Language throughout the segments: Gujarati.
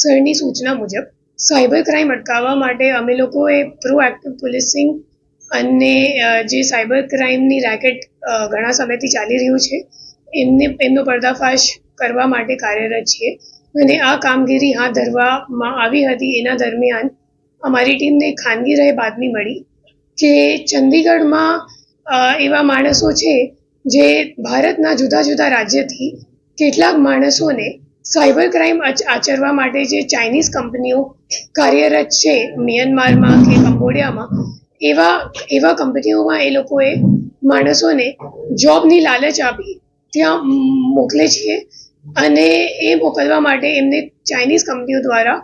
સરની સૂચના મુજબ, સાયબર ક્રાઇમ અટકાવવા માટે અમે લોકોએ પ્રોએક્ટિવ પોલીસિંગ અને જે સાયબર ક્રાઇમની રેકેટ ઘણા સમયથી ચાલી રહ્યું છે, એમને, એમનો પર્દાફાશ કરવા માટે કાર્યરત છીએ. અને આ કામગીરી હાથ ધરવામાં આવી હતી. એના દરમિયાન અમારી ટીમને ખાનગી રહે બાતમી મળી કે ચંદીગઢમાં એવા માણસો છે જે ભારતના જુદા જુદા રાજ્યથી કેટલાક માણસોને સાયબર ક્રાઇમ આચરવા માટે જે ચાઇનીઝ કંપનીઓ કાર્યરત છે મ્યાનમારમાં કે કંબોડિયામાં, એવા એવા કંપનીઓમાં એ લોકોએ માણસોને જોબની લાલચ આપી. ત્યાં મોકલે છે અને એ મોકલવા માટે એમને ચાઇનીઝ કંપનીઓ દ્વારા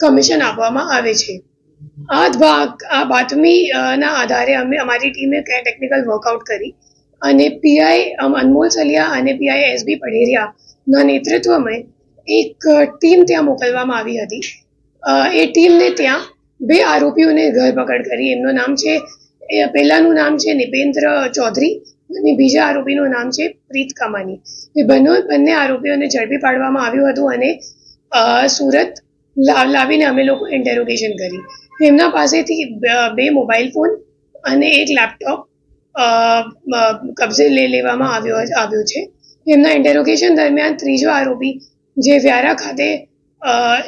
કમિશન આપવામાં આવે છે. આ ભાગ, આ બાતમીના આધારે અમે, અમારી ટીમે ટેકનિકલ વર્કઆઉટ કરી અને પીઆઈ અનમોલ સલિયા અને પીઆઈ એસબી પઢેરિયાના નેતૃત્વમાં એક ટીમ ત્યાં મોકલવામાં આવી હતી. એ ટીમને ત્યાં બે આરોપીઓને ધરપકડ કરી. એમનું નામ છે પહેલાનું નામ છે નિપેન્દ્ર ચૌધરી અને બીજા આરોપીનું નામ છે પ્રીત કમાની. એ બંને બંને આરોપીઓને ઝડપી પાડવામાં આવ્યું હતું અને સુરત લાવીને અમે લોકો ઇન્ટેરોગેશન કરી. એમના પાસેથી બે મોબાઈલ ફોન અને એક લેપટોપ કબજે લઈ લેવામાં આવ્યો આવ્યો છે. એમના ઇન્ટેરોગેશન દરમિયાન ત્રીજો આરોપી જે વ્યારા ખાતે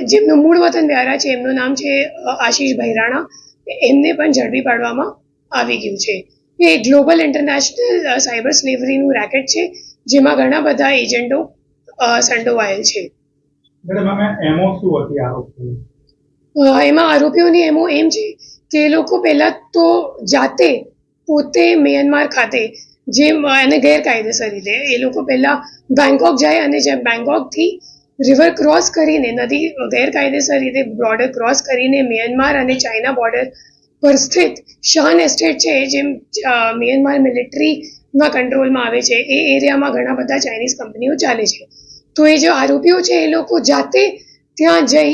જેમનું મૂળ વતન વ્યારા છે એમનું નામ છે અ, આશીષ ભૈરાણા એમને પણ ઝડપી પાડવામાં આવી ગયું છે. એ ગ્લોબલ ઇન્ટરનેશનલ સાયબર સ્લેવરીનું રેકેટ છે જેમાં ઘણા બધા એજન્ટો સંડોવાયેલ છે. એમાં આરોપીઓની એમો એમ છે કે એ લોકો પહેલાં તો જાતે પોતે મ્યાનમાર ખાતે જે એને ગેરકાયદેસર રીતે એ લોકો પહેલાં બેંકોક જાય અને જેમ બેંકોકથી રિવર ક્રોસ કરીને, નદી, ગેરકાયદેસર રીતે બોર્ડર ક્રોસ કરીને મ્યાનમાર અને ચાઇના બોર્ડર પર સ્થિત શાન એસ્ટેટ છે, જેમ મ્યાનમાર મિલિટરીના કંટ્રોલમાં આવે છે. એ એરિયામાં ઘણા બધા ચાઇનીઝ કંપનીઓ ચાલે છે. તો એ જે આરોપીઓ છે, એ લોકો જાતે ત્યાં જઈ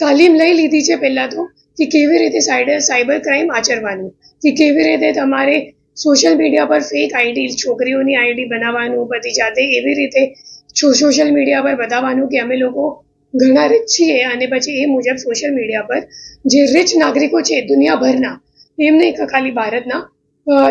તાલીમ લઈ લીધી છે પહેલાં તો કે કેવી રીતે સાયબર સાયબર ક્રાઇમ આચરવાનું, કે કેવી રીતે તમારે સોશિયલ મીડિયા પર ફેક આઈડી છોકરીઓની આઈડી બનાવવાનું, બધી જાતે એવી રીતે સોશિયલ મીડિયા પર બતાવવાનું કે અમે લોકો ઘણા રીચ છીએ અને પછી એ મુજબ સોશિયલ મીડિયા પર જે રીચ નાગરિકો છે દુનિયાભરના, એમને ખાલી ભારતના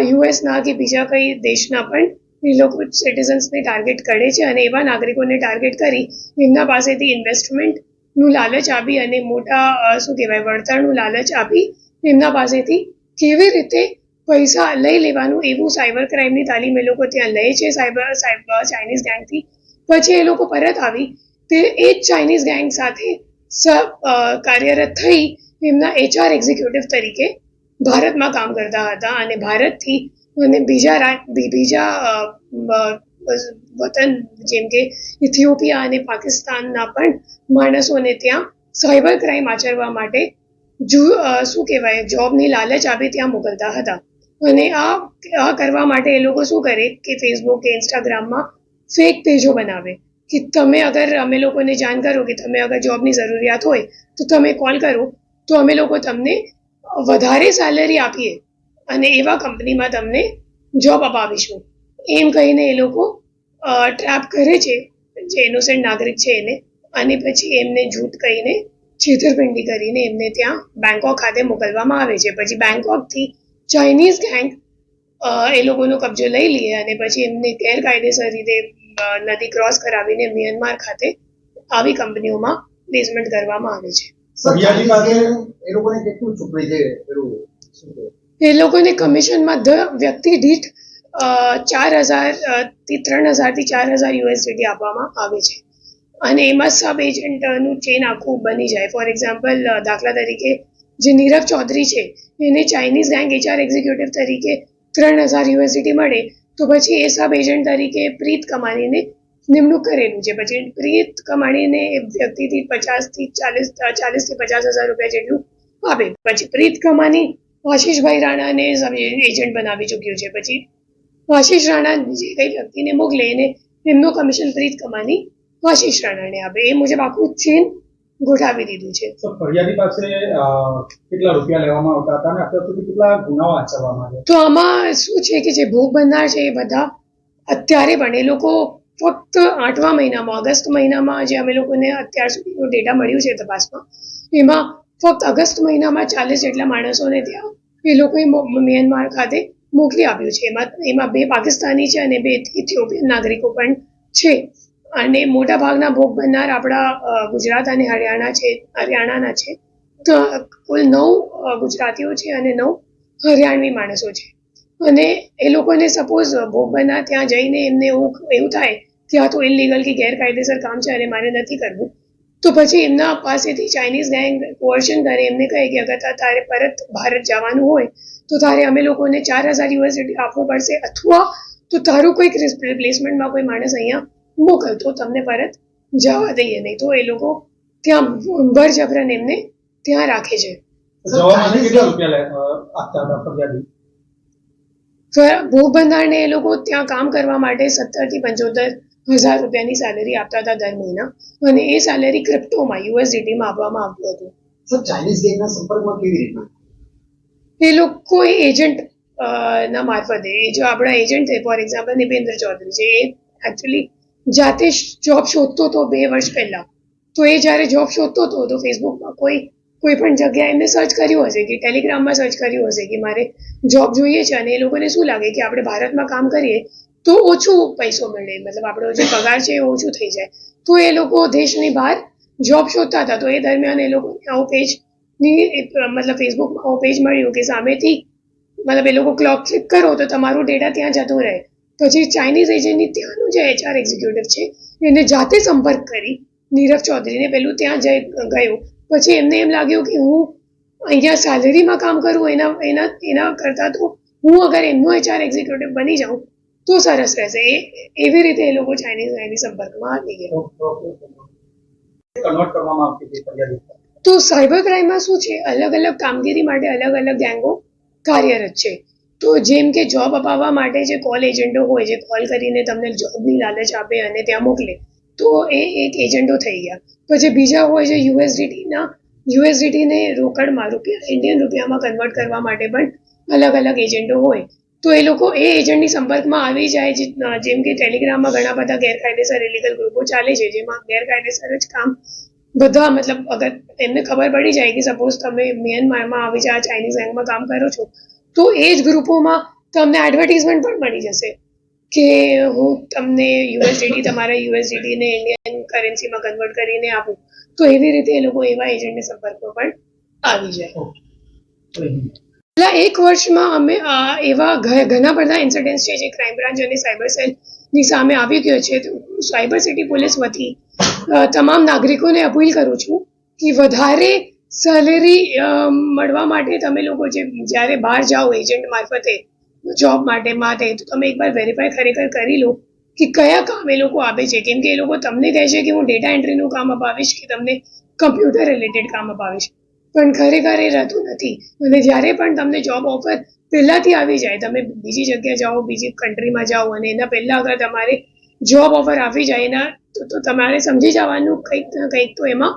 યુએસના કે બીજા કઈ દેશના પણ એ લોકો સિટીઝન્સને ટાર્ગેટ કરે છે અને એવા નાગરિકોને ટાર્ગેટ કરી એમના પાસેથી ઇન્વેસ્ટમેન્ટનું લાલચ આપી અને મોટા શું કહેવાય, વળતરનું લાલચ આપી એમના પાસેથી કેવી રીતે પૈસા લઈ લેવાનું એવું સાયબર ક્રાઇમની તાલીમ એ લોકો ત્યાં લે છે સાયબર સાયબર ચાઇનીઝ ગેંગથી પછી એ લોકો પરત આવી તે એ જ ચાઇનીઝ ગેંગ સાથે કાર્યરત થઈ એમના એચઆર એક્ઝિક્યુટિવ તરીકે ભારતમાં કામ કરતા હતા અને ભારતથી અને બીજા બીજા વતન જેમ કે ઇથિયોપિયા અને પાકિસ્તાનના પણ માણસોને ત્યાં સાયબર ક્રાઇમ આચરવા માટે જુ શું કહેવાય જોબની લાલચ આપી ત્યાં મોકલતા હતા. અને આ આ કરવા માટે એ લોકો શું કરે કે ફેસબુક કે ઇન્સ્ટાગ્રામમાં ફેક પેજો બનાવે કે તમે અગર અમે લોકોને જાણ કરો કે તમે અગર જોબની જરૂરિયાત હોય તો તમે કોલ કરો તો અમે લોકો તમને વધારે સેલરી આપીએ અને એવા કંપનીમાં તમને જોબ અપાવીશું. એમ કહીને એ લોકો ટ્રેપ કરે છે જે ઇનોસેન્ટ નાગરિક છે એને અને પછી એમને જૂઠ કહીને છેતરપિંડી કરીને એમને ત્યાં બેંકોક ખાતે મોકલવામાં આવે છે. પછી બેંકોકથી ચાઇનીઝ ગેંગ એ લોકોનો કબજો લઈ લે અને પછી એમને ગેરકાયદેસર રીતે નદી ક્રોસ કરાવીને મ્યાનમાર ખાતે આવી કંપનીઓમાં પ્લેસમેન્ટ કરવામાં આવે છે. એ લોકોને કેટલું છે? એ લોકોને કમિશનમાં ધ વ્યક્તિ દીઠ ચાર હજારથી ત્રણ હજારથી ચાર હજાર યુએસડીટી આપવામાં આવે છે. અને એમાં સબ એજન્ટનું ચેન આખું બની જાય. ફોર એક્ઝામ્પલ દાખલા તરીકે જે નીરવ ચૌધરી છે એને ચાઇનીઝ ગેંગ એચઆર એક્ઝિક્યુટિવ તરીકે ત્રણ હજાર યુએસડીટી મળે. તો પછી એ સબ એજન્ટ તરીકે પ્રીત કમાણીને નિમણૂક કરેલું છે. પછી પ્રીત કમાણીને એ વ્યક્તિથી પચાસથી ચાલીસ, ચાલીસથી પચાસ હજાર રૂપિયા જેટલું આપે. પછી પ્રીત કમાની આશીષભાઈ રાણાને સબ એજન્ટ બનાવી ચૂક્યું છે. પછી આશીષ રાણા જે કઈ વ્યક્તિને મોકલે એને એમનું કમિશન પ્રીત કમાની આશીષ રાણાને આપે. એ મુજબ આખું ચેન ગોઠાવી દીધું છે. તો ફરિયાદી પાસે કેટલા રૂપિયા લેવામાં આવતા હતા અને અત્યાર સુધી કેટલા ગુનાઓ આચરવામાં આવ્યા? તો આમાં શું છે કે જે ભોગ બનનાર છે એ બધા અત્યારે પણ એ લોકો ફક્ત આઠમા મહિનામાં ઓગસ્ટ મહિનામાં જે અમે લોકોને અત્યાર સુધીનું ડેટા મળ્યું છે તપાસમાં એમાં ફક્ત ઓગસ્ટ મહિનામાં ચાલીસ જેટલા માણસોને ત્યાં એ લોકોએ મ્યાનમાર ખાતે મોકલી આપ્યું છે. એમાં એમાં બે પાકિસ્તાની છે અને બે ઇથિયોપિયન નાગરિકો પણ છે. અને મોટા ભાગના ભોગ બનનાર આપણા ગુજરાત અને હરિયાણા છે, હરિયાણાના છે. તો, કુલ નવ ગુજરાતીઓ છે અને નવ હરિયાણવી માણસો છે. અને એ લોકોને સપોઝ ભોગ બનનાર ત્યાં જઈને એમને એવું એવું થાય કે આ તો ઇલીગલ કે ગેરકાયદેસર કામ છે અને મારે નથી કરવું. તો પછી એમના પાસેથી ચાઇનીઝ ગેંગ કોર્શન કરે, એમને કહે કે અગર તારે પરત ભારત જવાનું હોય, તો તારે અમે લોકોને ચાર હજાર યુએસડી આપવું પડશે, અથવા તો તારું કોઈક રિપ્લેસમેન્ટમાં કોઈ માણસ અહીંયા મોકલ તો તમને પરત જવા દઈએ નહીં તો એ લોકો ત્યાં બરજબરન એમને ત્યાં રાખે છે. બંધારણને એ લોકો ત્યાં કામ કરવા માટે સત્તરથી પંચોતેર હજાર રૂપિયાની સેલેરી આપતા હતા દર મહિના. અને એ સેલેરી ક્રિપ્ટોમાં યુએસડીટીમાં આપવામાં આવતું હતું. ચાઇનીઝ ગેંગના સંપર્કમાં કેવી રીતના? એ લોકો એજન્ટ ના મારફતે એ જો આપણા એજન્ટ છે ફોર એક્ઝામ્પલ નિપેન્દ્ર ચૌધરી છે એ એકચ્યુઅલી જાતે જોબ શોધતો હતો બે વર્ષ પહેલા તો એ જ્યારે જોબ શોધતો હતો તો ફેસબુકમાં કોઈ કોઈ પણ જગ્યાએ એમને સર્ચ કર્યું હશે કે ટેલિગ્રામમાં સર્ચ કર્યું હશે કે મારે જોબ જોઈએ છે અને એ લોકોને શું લાગે કે આપણે ભારતમાં કામ કરીએ તો ઓછું પૈસો મળે મતલબ આપણો જે પગાર છે એ ઓછું થઈ જાય તો એ લોકો દેશની બહાર જોબ શોધતા હતા તો એ દરમિયાન એ લોકોને આવું પેજની એક, મતલબ ફેસબુકમાં આવું પેજ મળ્યું કે સામેથી મતલબ એ લોકો ક્લોક ક્લિક કરો તો તમારું ડેટા ત્યાં જતું રહે પછી ચાઇનીઝ એજન્ટની ત્યાંનું જે એચઆર એક્ઝિક્યુટિવ છે એને જાતે સંપર્ક કરી નીરવ ચૌધરીને પેલું ત્યાં જઈ ગયું. પછી એમને એમ લાગ્યું કે હું અહીંયા સેલરીમાં કામ કરું એના એના એના કરતાં તો હું અગર એમનો એચઆર એક્ઝિક્યુટિવ બની જાઉં તો સરસ રહેશે. એ એવી રીતે એ લોકો ચાઇનીઝ એની સંપર્કમાં આવી ગયા. તો સાયબર ક્રાઇમમાં શું છે? અલગ અલગ કામગીરી માટે અલગ અલગ ગેંગો કાર્યરત છે. તો જેમ કે જોબ અપાવવા માટે જે કોલ એજન્ટો હોય, જે કોલ કરીને તમને જોબની લાલચ આપે અને ત્યાં મોકલે, તો એ એક એજન્ટો થઈ ગયા. પછી બીજા હોય છે યુએસડીટીના યુએસડીટીને રોકડમાં રૂપિયા ઇન્ડિયન રૂપિયામાં કન્વર્ટ કરવા માટે પણ અલગ અલગ એજન્ટો હોય, તો એ લોકો એ એજન્ટની સંપર્કમાં આવી જાય જેમ કે ટેલિગ્રામમાં ઘણા બધા ગેરકાયદેસર ઇલીગલ ગ્રુપો ચાલે છે, જેમાં ગેરકાયદેસર જ કામ બધા, મતલબ અગર એમને ખબર પડી જાય કે સપોઝ તમે મ્યાનમારમાં આવી જાય ચાઇનીઝ બેંકમાં કામ કરો છો તો એ જ ગ્રુપોમાં તમને એડવર્ટીઝમેન્ટ પણ મળી જશે કે હું તમને યુએસડીટી તમારા યુએસડીટીને ઇન્ડિયન કરન્સીમાં કન્વર્ટ કરીને આપું. તો એવી રીતે એ લોકો એવા એજન્ટના સંપર્કમાં પણ આવી જાય. છેલ્લા એક વર્ષમાં અમે એવા ઘણા બધા ઇન્સિડન્ટ્સ છે જે ક્રાઇમ બ્રાન્ચ અને સાયબર સેલની સામે આવી ગયો છે. સાયબર સિટી પોલીસ વતી તમામ નાગરિકોને અપીલ કરું છું કે વધારે સેલેરી મળવા માટે તમે લોકો જે, જ્યારે બહાર જાઓ એજન્ટ મારફતે જોબ માટે માટે, તો તમે એકવાર વેરીફાઈ ખરેખર કરી લો કે કયા કામ એ લોકો આપે છે. કેમ કે એ લોકો તમને કહે છે કે હું ડેટા એન્ટ્રીનું કામ અપાવીશ કે તમને કમ્પ્યુટર રિલેટેડ કામ અપાવીશ. પણ ખરેખર એ રહેતું નથી. અને જ્યારે પણ તમને જોબ ઓફર પહેલાંથી આવી જાય, તમે બીજી જગ્યાએ જાઓ, બીજી કન્ટ્રીમાં જાઓ અને એના પહેલાં અગર તમારે જોબ ઓફર આવી જાય એના તો તમારે સમજી જવાનું કંઈક ને કંઈક તો એમાં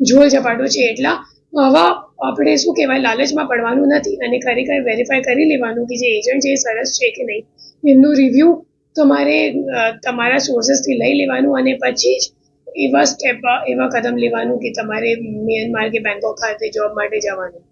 ઝોલ ઝપાટો છે. એટલા આવા આપણે શું કહેવાય, લાલચમાં પડવાનું નથી અને ખરેખર વેરીફાઈ કરી લેવાનું કે જે એજન્ટ છે એ સરસ છે કે નહીં. એમનું રિવ્યૂ તમારે તમારા સોર્સેસથી લઈ લેવાનું અને પછી જ એવા સ્ટેપ એવા કદમ લેવાનું કે તમારે મ્યાનમાર કે બેંકોક ખાતે જોબ માટે જવાનું.